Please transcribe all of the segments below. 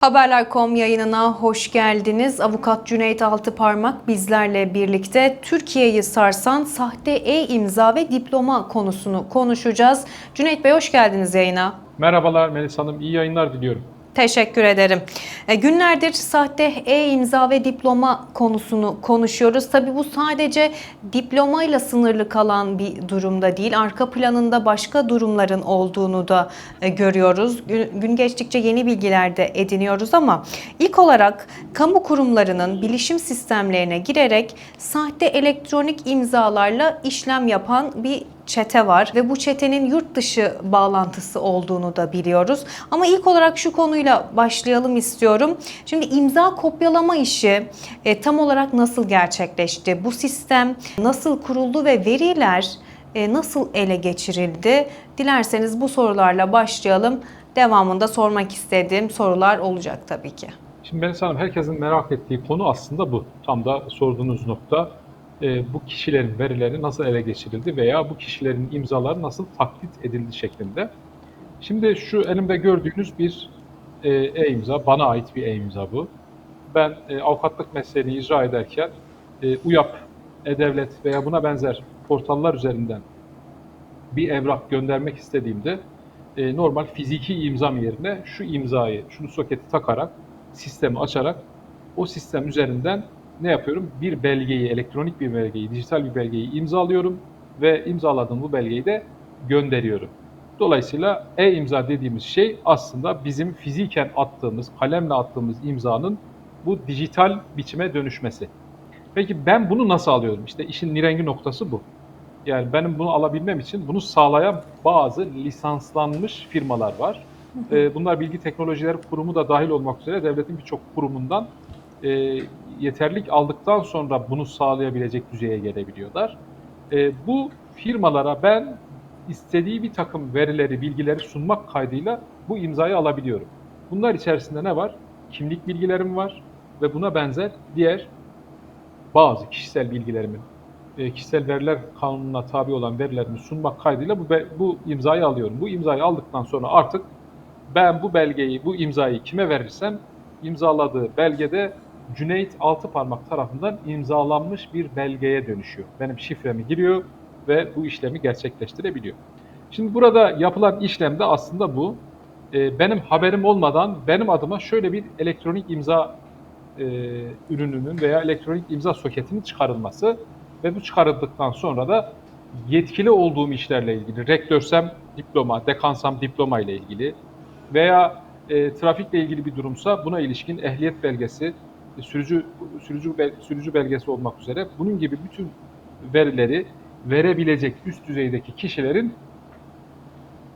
Haberler.com yayınına hoş geldiniz. Avukat Cüneyt Altıparmak bizlerle birlikte Türkiye'yi sarsan sahte e-imza ve diploma konusunu konuşacağız. Cüneyt Bey hoş geldiniz yayına. Merhabalar Melis Hanım, iyi yayınlar diliyorum. Teşekkür ederim. E, günlerdir sahte e-imza ve diploma konusunu konuşuyoruz. Tabii bu sadece diplomayla sınırlı kalan bir durumda değil. Arka planında başka durumların olduğunu da e, görüyoruz. Gün, gün geçtikçe yeni bilgiler de ediniyoruz ama ilk olarak kamu kurumlarının bilişim sistemlerine girerek sahte elektronik imzalarla işlem yapan bir çete var ve bu çetenin yurt dışı bağlantısı olduğunu da biliyoruz. Ama ilk olarak şu konuyla başlayalım istiyorum. Şimdi imza kopyalama işi e, tam olarak nasıl gerçekleşti? Bu sistem nasıl kuruldu ve veriler e, nasıl ele geçirildi? Dilerseniz bu sorularla başlayalım. Devamında sormak istediğim sorular olacak tabii ki. Şimdi Melis Hanım, herkesin merak ettiği konu aslında bu. Tam da sorduğunuz nokta. E, bu kişilerin verileri nasıl ele geçirildi veya bu kişilerin imzaları nasıl taklit edildi şeklinde. Şimdi şu elimde gördüğünüz bir e, e-imza, bana ait bir e-imza bu. Ben e, avukatlık mesleğini icra ederken e, UYAP, E-Devlet veya buna benzer portallar üzerinden bir evrak göndermek istediğimde e, normal fiziki imzam yerine şu imzayı, şunu soketi takarak, sistemi açarak o sistem üzerinden ne yapıyorum? Bir belgeyi, elektronik bir belgeyi, dijital bir belgeyi imzalıyorum ve imzaladığım bu belgeyi de gönderiyorum. Dolayısıyla e-imza dediğimiz şey aslında bizim fiziken attığımız, kalemle attığımız imzanın bu dijital biçime dönüşmesi. Peki ben bunu nasıl alıyorum? İşte işin nirengi noktası bu. Yani benim bunu alabilmem için bunu sağlayan bazı lisanslanmış firmalar var. Ee, bunlar Bilgi Teknolojileri Kurumu da dahil olmak üzere devletin birçok kurumundan e, yeterlik aldıktan sonra bunu sağlayabilecek düzeye gelebiliyorlar. E, bu firmalara ben istediği bir takım verileri, bilgileri sunmak kaydıyla bu imzayı alabiliyorum. Bunlar içerisinde ne var? Kimlik bilgilerim var ve buna benzer diğer bazı kişisel bilgilerimin, e, kişisel veriler kanununa tabi olan verilerimi sunmak kaydıyla bu, bu imzayı alıyorum. Bu imzayı aldıktan sonra artık ben bu belgeyi, bu imzayı kime verirsem imzaladığı belgede Cüneyt Altıparmak tarafından imzalanmış bir belgeye dönüşüyor. Benim şifremi giriyor ve bu işlemi gerçekleştirebiliyor. Şimdi burada yapılan işlem de aslında bu. E, benim haberim olmadan benim adıma şöyle bir elektronik imza e, ürününün veya elektronik imza soketinin çıkarılması ve bu çıkarıldıktan sonra da yetkili olduğum işlerle ilgili, rektörsem diploma, dekansam diploma ile ilgili veya e, trafikle ilgili bir durumsa buna ilişkin ehliyet belgesi, sürücü sürücü sürücü belgesi olmak üzere bunun gibi bütün verileri verebilecek üst düzeydeki kişilerin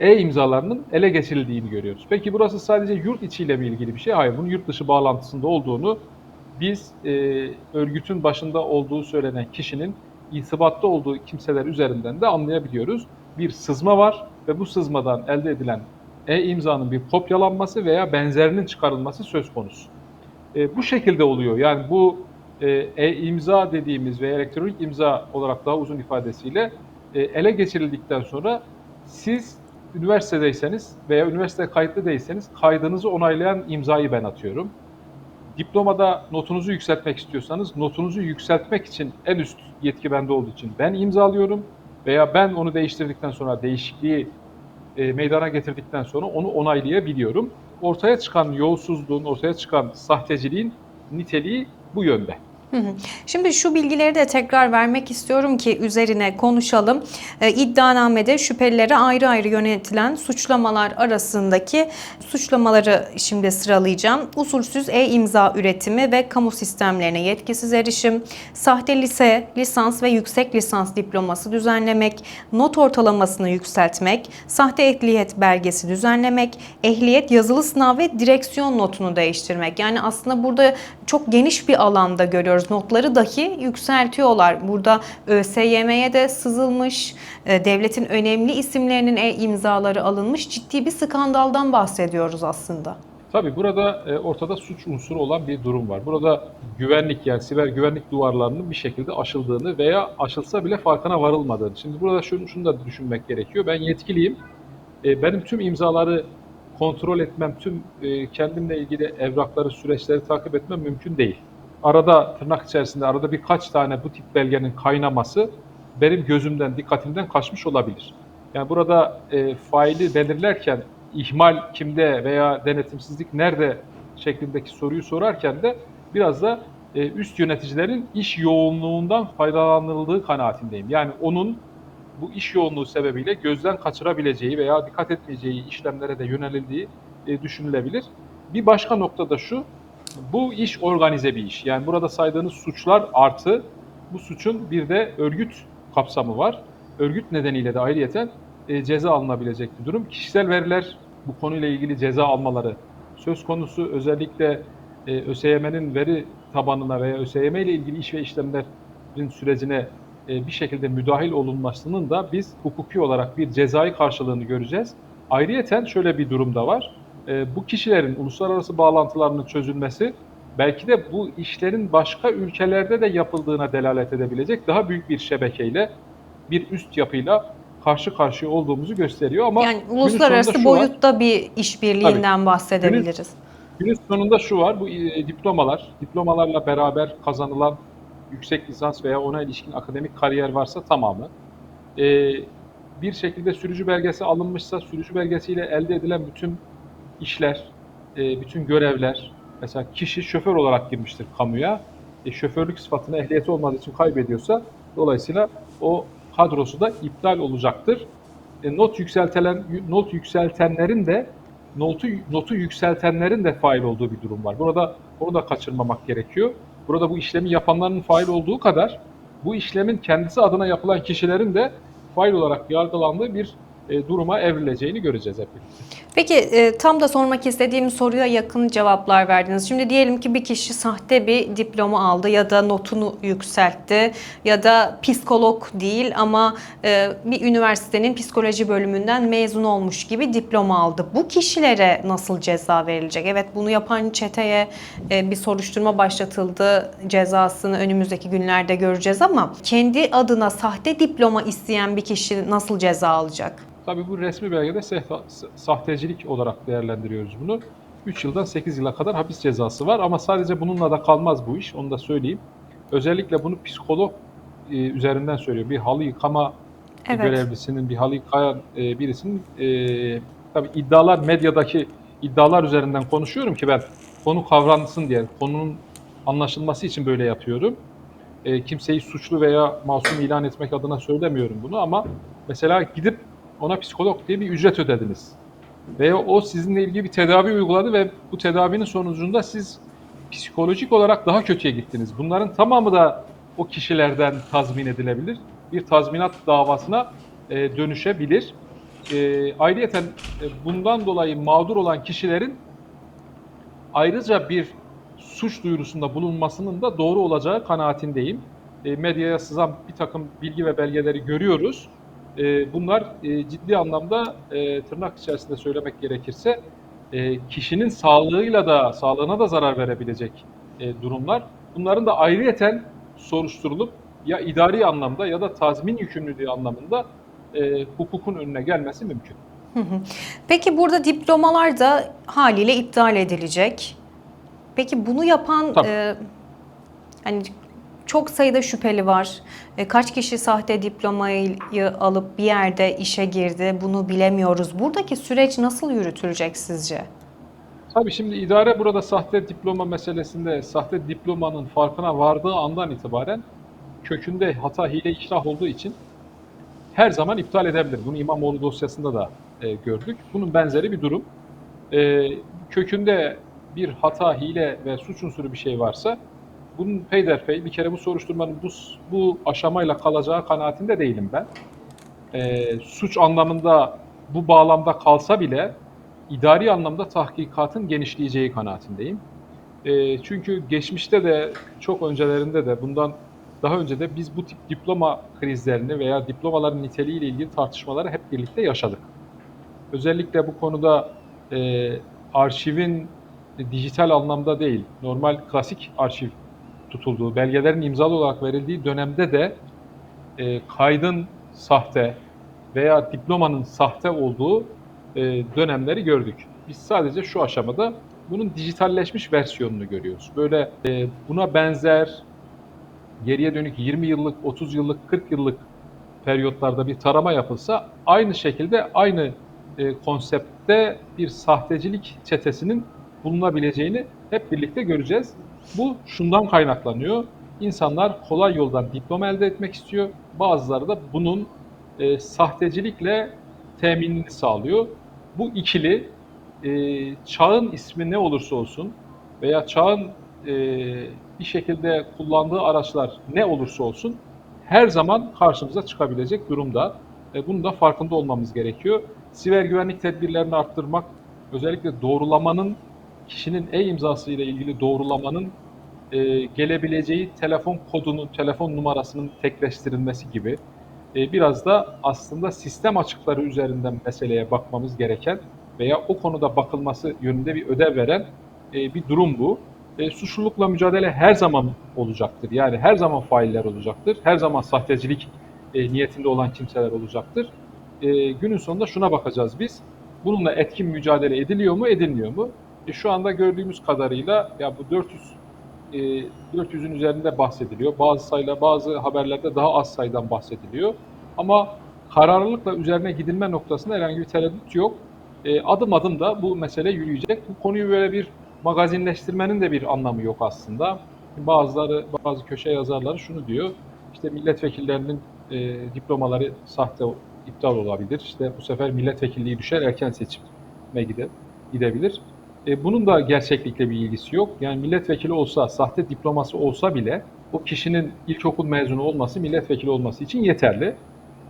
e-imzalarının ele geçirildiğini görüyoruz. Peki burası sadece yurt içiyle mi ilgili bir şey? Hayır, bunun yurt dışı bağlantısında olduğunu biz e, örgütün başında olduğu söylenen kişinin irtibatta olduğu kimseler üzerinden de anlayabiliyoruz. Bir sızma var ve bu sızmadan elde edilen e-imzanın bir kopyalanması veya benzerinin çıkarılması söz konusu. E, bu şekilde oluyor. Yani bu e, e-imza dediğimiz ve elektronik imza olarak daha uzun ifadesiyle e, ele geçirildikten sonra siz üniversitedeyseniz veya üniversite kayıtlı değilseniz kaydınızı onaylayan imzayı ben atıyorum. Diplomada notunuzu yükseltmek istiyorsanız notunuzu yükseltmek için en üst yetki bende olduğu için ben imzalıyorum veya ben onu değiştirdikten sonra değişikliği e, meydana getirdikten sonra onu onaylayabiliyorum. Ortaya çıkan yolsuzluğun, ortaya çıkan sahteciliğin niteliği bu yönde. Şimdi şu bilgileri de tekrar vermek istiyorum ki üzerine konuşalım. E, iddianamede şüphelilere ayrı ayrı yönetilen suçlamalar arasındaki suçlamaları şimdi sıralayacağım. Usulsüz e-imza üretimi ve kamu sistemlerine yetkisiz erişim, sahte lise, lisans ve yüksek lisans diploması düzenlemek, not ortalamasını yükseltmek, sahte ehliyet belgesi düzenlemek, ehliyet yazılı sınav ve direksiyon notunu değiştirmek. Yani aslında burada çok geniş bir alanda görüyoruz. Notları dahi yükseltiyorlar. Burada ÖSYM'ye de sızılmış, e, devletin önemli isimlerinin e-imzaları alınmış ciddi bir skandaldan bahsediyoruz aslında. Tabii burada e, ortada suç unsuru olan bir durum var. Burada güvenlik yani siber güvenlik duvarlarının bir şekilde aşıldığını veya aşılsa bile farkına varılmadığını. Şimdi burada şunu, şunu da düşünmek gerekiyor. Ben yetkiliyim. E, benim tüm imzaları kontrol etmem, tüm e, kendimle ilgili evrakları, süreçleri takip etmem mümkün değil. Arada tırnak içerisinde arada birkaç tane bu tip belgenin kaynaması benim gözümden, dikkatimden kaçmış olabilir. Yani burada e, faili belirlerken ihmal kimde veya denetimsizlik nerede şeklindeki soruyu sorarken de biraz da e, üst yöneticilerin iş yoğunluğundan faydalanıldığı kanaatindeyim. Yani onun bu iş yoğunluğu sebebiyle gözden kaçırabileceği veya dikkat etmeyeceği işlemlere de yönelildiği e, düşünülebilir. Bir başka nokta da şu, bu iş organize bir iş. Yani burada saydığınız suçlar artı bu suçun bir de örgüt kapsamı var. Örgüt nedeniyle de ayrıyeten e, ceza alınabilecek bir durum. Kişisel veriler bu konuyla ilgili ceza almaları söz konusu özellikle e, ÖSYM'nin veri tabanına veya ÖSYM ile ilgili iş ve işlemlerin sürecine e, bir şekilde müdahil olunmasının da biz hukuki olarak bir cezai karşılığını göreceğiz. Ayrıyeten şöyle bir durum da var. E, bu kişilerin uluslararası bağlantılarının çözülmesi belki de bu işlerin başka ülkelerde de yapıldığına delalet edebilecek daha büyük bir şebekeyle, bir üst yapıyla karşı karşıya olduğumuzu gösteriyor ama Yani günün uluslararası şu var. boyutta bir işbirliğinden bahsedebiliriz. Günün sonunda şu var, bu e, diplomalar, diplomalarla beraber kazanılan yüksek lisans veya ona ilişkin akademik kariyer varsa tamamı. E, bir şekilde sürücü belgesi alınmışsa, sürücü belgesiyle elde edilen bütün işler, e, bütün görevler, mesela kişi şoför olarak girmiştir kamuya, e, şoförlük sıfatını ehliyeti olmadığı için kaybediyorsa, dolayısıyla o kadrosu da iptal olacaktır. E, not yükseltilen, not yükseltenlerin de notu, notu yükseltenlerin de fail olduğu bir durum var. Burada onu da kaçırmamak gerekiyor. Burada bu işlemi yapanların fail olduğu kadar bu işlemin kendisi adına yapılan kişilerin de fail olarak yargılandığı bir duruma evrileceğini göreceğiz hep birlikte. Peki e, tam da sormak istediğim soruya yakın cevaplar verdiniz. Şimdi diyelim ki bir kişi sahte bir diploma aldı ya da notunu yükseltti ya da psikolog değil ama e, bir üniversitenin psikoloji bölümünden mezun olmuş gibi diploma aldı. Bu kişilere nasıl ceza verilecek? Evet bunu yapan çeteye e, bir soruşturma başlatıldı. Cezasını önümüzdeki günlerde göreceğiz ama kendi adına sahte diploma isteyen bir kişi nasıl ceza alacak? Tabii bu resmi belgede sehta- sahtecilik olarak değerlendiriyoruz bunu. 3 yıldan 8 yıla kadar hapis cezası var ama sadece bununla da kalmaz bu iş, onu da söyleyeyim. Özellikle bunu psikolog e, üzerinden söylüyor. Bir halı yıkama Evet. görevlisinin, bir halı yıkayan e, birisinin e, tabii iddialar medyadaki iddialar üzerinden konuşuyorum ki ben konu kavransın diye, konunun anlaşılması için böyle yapıyorum. E, kimseyi suçlu veya masum ilan etmek adına söylemiyorum bunu ama mesela gidip ona psikolog diye bir ücret ödediniz. Veya o sizinle ilgili bir tedavi uyguladı ve bu tedavinin sonucunda siz psikolojik olarak daha kötüye gittiniz. Bunların tamamı da o kişilerden tazmin edilebilir. Bir tazminat davasına e, dönüşebilir. E, ayrıyeten e, bundan dolayı mağdur olan kişilerin ayrıca bir suç duyurusunda bulunmasının da doğru olacağı kanaatindeyim. E, medyaya sızan bir takım bilgi ve belgeleri görüyoruz. E, bunlar e, ciddi anlamda e, tırnak içerisinde söylemek gerekirse e, kişinin sağlığıyla da sağlığına da zarar verebilecek e, durumlar. Bunların da ayrıyeten soruşturulup ya idari anlamda ya da tazmin yükümlülüğü anlamında e, hukukun önüne gelmesi mümkün. Peki burada diplomalar da haliyle iptal edilecek. Peki bunu yapan Tabii. e, hani çok sayıda şüpheli var. E, kaç kişi sahte diplomayı alıp bir yerde işe girdi bunu bilemiyoruz. Buradaki süreç nasıl yürütülecek sizce? Tabii şimdi idare burada sahte diploma meselesinde sahte diplomanın farkına vardığı andan itibaren kökünde hata, hile, iştah olduğu için her zaman iptal edebilir. Bunu İmamoğlu dosyasında da e, gördük. Bunun benzeri bir durum. E, kökünde bir hata, hile ve suç unsuru bir şey varsa bunun peyderpey bir kere bu soruşturmanın bu, bu aşamayla kalacağı kanaatinde değilim ben. E, suç anlamında bu bağlamda kalsa bile idari anlamda tahkikatın genişleyeceği kanaatindeyim. E, çünkü geçmişte de çok öncelerinde de bundan daha önce de biz bu tip diploma krizlerini veya diplomaların niteliğiyle ilgili tartışmaları hep birlikte yaşadık. Özellikle bu konuda e, arşivin dijital anlamda değil, normal klasik arşiv tutulduğu, belgelerin imzalı olarak verildiği dönemde de e, kaydın sahte veya diplomanın sahte olduğu e, dönemleri gördük. Biz sadece şu aşamada bunun dijitalleşmiş versiyonunu görüyoruz. Böyle e, buna benzer geriye dönük 20 yıllık, 30 yıllık, 40 yıllık periyotlarda bir tarama yapılsa aynı şekilde aynı e, konseptte bir sahtecilik çetesinin bulunabileceğini hep birlikte göreceğiz. Bu şundan kaynaklanıyor. İnsanlar kolay yoldan diploma elde etmek istiyor. Bazıları da bunun e, sahtecilikle teminini sağlıyor. Bu ikili e, çağın ismi ne olursa olsun veya çağın e, bir şekilde kullandığı araçlar ne olursa olsun her zaman karşımıza çıkabilecek durumda. E, bunun da farkında olmamız gerekiyor. Siber güvenlik tedbirlerini arttırmak, özellikle doğrulamanın, kişinin e-imzası ile ilgili doğrulamanın e, gelebileceği telefon kodunun, telefon numarasının tekleştirilmesi gibi e, biraz da aslında sistem açıkları üzerinden meseleye bakmamız gereken veya o konuda bakılması yönünde bir ödev veren e, bir durum bu. E, suçlulukla mücadele her zaman olacaktır. Yani her zaman failler olacaktır. Her zaman sahtecilik e, niyetinde olan kimseler olacaktır. E, günün sonunda şuna bakacağız biz. Bununla etkin mücadele ediliyor mu, edilmiyor mu? E, şu anda gördüğümüz kadarıyla ya bu 400 e, 400'ün üzerinde bahsediliyor. Bazı sayılar, bazı haberlerde daha az sayıdan bahsediliyor. Ama kararlılıkla üzerine gidilme noktasında herhangi bir tereddüt yok. E, adım adım da bu mesele yürüyecek. Bu konuyu böyle bir magazinleştirmenin de bir anlamı yok aslında. Bazıları, bazı köşe yazarları şunu diyor. İşte milletvekillerinin e, diplomaları sahte iptal olabilir. İşte bu sefer milletvekilliği düşer, erken seçime gide, gidebilir. E, bunun da gerçeklikle bir ilgisi yok. Yani milletvekili olsa, sahte diploması olsa bile o kişinin ilkokul mezunu olması milletvekili olması için yeterli.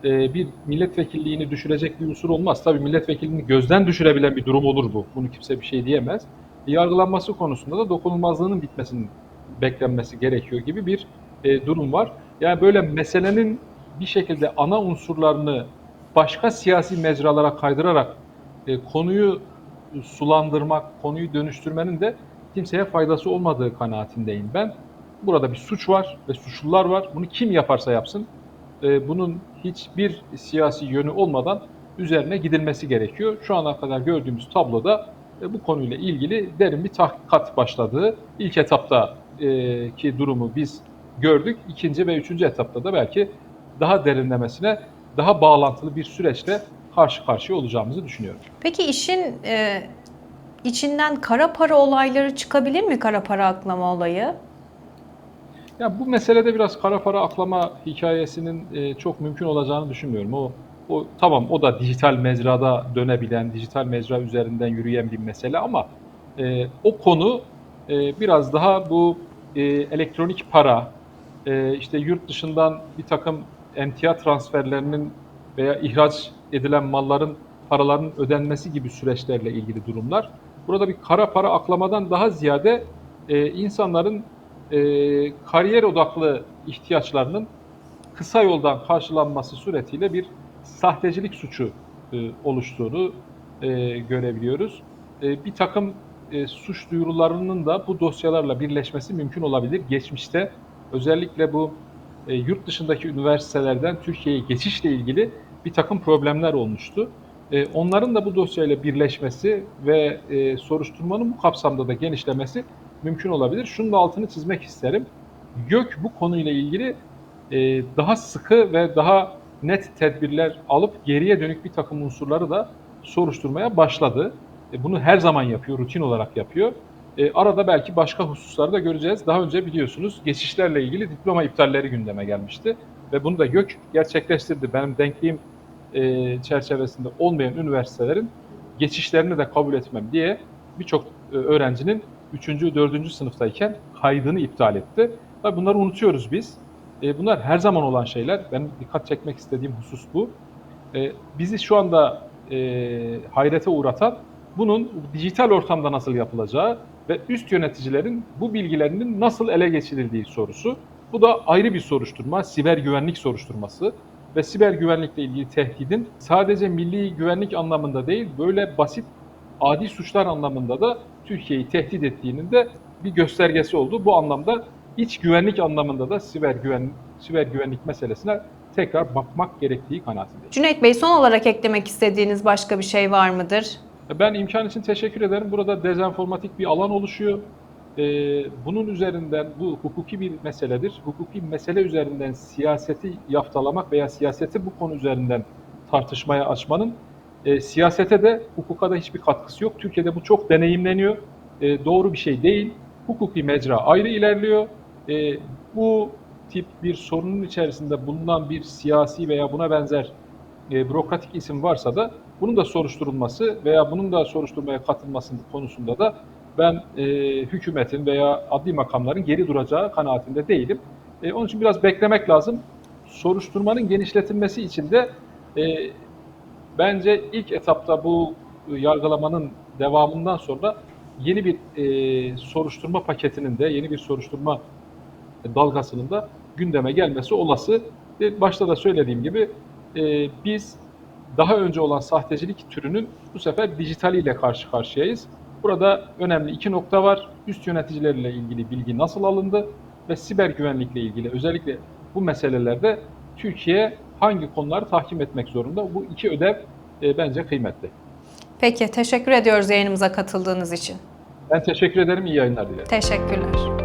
E, bir milletvekilliğini düşürecek bir unsur olmaz. Tabii milletvekilliğini gözden düşürebilen bir durum olur bu. Bunu kimse bir şey diyemez. E, yargılanması konusunda da dokunulmazlığının bitmesinin beklenmesi gerekiyor gibi bir e, durum var. Yani böyle meselenin bir şekilde ana unsurlarını başka siyasi mecralara kaydırarak e, konuyu sulandırmak, konuyu dönüştürmenin de kimseye faydası olmadığı kanaatindeyim ben. Burada bir suç var ve suçlular var. Bunu kim yaparsa yapsın e, bunun hiçbir siyasi yönü olmadan üzerine gidilmesi gerekiyor. Şu ana kadar gördüğümüz tabloda e, bu konuyla ilgili derin bir tahkikat başladığı ilk etapta e, ki durumu biz gördük. İkinci ve üçüncü etapta da belki daha derinlemesine, daha bağlantılı bir süreçle karşı karşıya olacağımızı düşünüyorum. Peki işin e, içinden kara para olayları çıkabilir mi kara para aklama olayı? Ya bu meselede biraz kara para aklama hikayesinin e, çok mümkün olacağını düşünmüyorum. O, o tamam o da dijital mecrada dönebilen, dijital mecra üzerinden yürüyen bir mesele ama e, o konu e, biraz daha bu e, elektronik para, e, işte yurt dışından bir takım emtia transferlerinin veya ihraç edilen malların paraların ödenmesi gibi süreçlerle ilgili durumlar. Burada bir kara para aklamadan daha ziyade e, insanların e, kariyer odaklı ihtiyaçlarının kısa yoldan karşılanması suretiyle bir sahtecilik suçu e, oluştuğunu e, görebiliyoruz. E, bir takım e, suç duyurularının da bu dosyalarla birleşmesi mümkün olabilir. Geçmişte özellikle bu e, yurt dışındaki üniversitelerden Türkiye'ye geçişle ilgili bir takım problemler olmuştu. E, onların da bu dosyayla birleşmesi ve e, soruşturmanın bu kapsamda da genişlemesi mümkün olabilir. Şunun da altını çizmek isterim. YÖK bu konuyla ilgili e, daha sıkı ve daha net tedbirler alıp geriye dönük bir takım unsurları da soruşturmaya başladı. E, bunu her zaman yapıyor, rutin olarak yapıyor. E, arada belki başka hususları da göreceğiz. Daha önce biliyorsunuz geçişlerle ilgili diploma iptalleri gündeme gelmişti. Ve bunu da YÖK gerçekleştirdi. Benim denkliğim e, çerçevesinde olmayan üniversitelerin geçişlerini de kabul etmem diye birçok e, öğrencinin 3. 4. sınıftayken kaydını iptal etti. Tabii bunları unutuyoruz biz. E, bunlar her zaman olan şeyler. Ben dikkat çekmek istediğim husus bu. E, bizi şu anda e, hayrete uğratan bunun dijital ortamda nasıl yapılacağı ve üst yöneticilerin bu bilgilerinin nasıl ele geçirildiği sorusu. Bu da ayrı bir soruşturma, siber güvenlik soruşturması ve siber güvenlikle ilgili tehdidin sadece milli güvenlik anlamında değil, böyle basit adi suçlar anlamında da Türkiye'yi tehdit ettiğinin de bir göstergesi oldu. Bu anlamda iç güvenlik anlamında da siber güven siber güvenlik meselesine tekrar bakmak gerektiği kanaatindeyim. Cüneyt Bey son olarak eklemek istediğiniz başka bir şey var mıdır? Ben imkan için teşekkür ederim. Burada dezenformatik bir alan oluşuyor. Ee, bunun üzerinden, bu hukuki bir meseledir. Hukuki mesele üzerinden siyaseti yaftalamak veya siyaseti bu konu üzerinden tartışmaya açmanın e, siyasete de hukuka da hiçbir katkısı yok. Türkiye'de bu çok deneyimleniyor. E, doğru bir şey değil. Hukuki mecra ayrı ilerliyor. E, bu tip bir sorunun içerisinde bulunan bir siyasi veya buna benzer e, bürokratik isim varsa da bunun da soruşturulması veya bunun da soruşturmaya katılması konusunda da ben e, hükümetin veya adli makamların geri duracağı kanaatinde değilim. E, onun için biraz beklemek lazım. Soruşturmanın genişletilmesi için de e, bence ilk etapta bu yargılamanın devamından sonra yeni bir e, soruşturma paketinin de yeni bir soruşturma dalgasının da gündeme gelmesi olası. E, Başta da söylediğim gibi e, biz daha önce olan sahtecilik türünün bu sefer dijitaliyle karşı karşıyayız. Burada önemli iki nokta var. Üst yöneticilerle ilgili bilgi nasıl alındı ve siber güvenlikle ilgili özellikle bu meselelerde Türkiye hangi konuları tahkim etmek zorunda? Bu iki ödev e, bence kıymetli. Peki teşekkür ediyoruz yayınımıza katıldığınız için. Ben teşekkür ederim. İyi yayınlar dilerim. Teşekkürler.